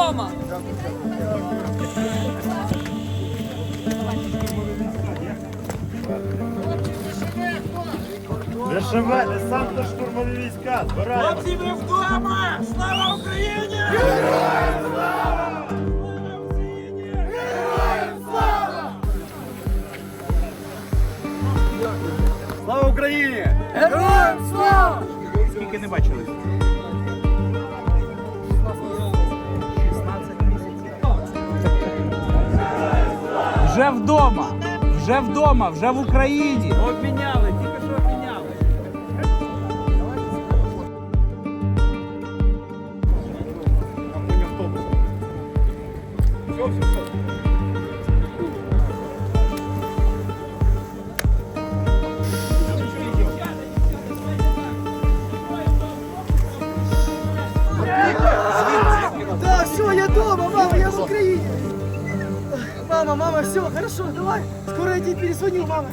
Рома. сам десанта штурмові війська, збираємо! Хлопці, ми вдома! Слава Україні! Героям слава! Слава! Слава Україні! Героям слава! Скільки не бачили. Вже вдома, вже вдома, вже в Україні. Обміняли, тільки що обміняли. Да, Мама, мама, все, хорошо, давай. Скоро я тебе перезвоню, мама.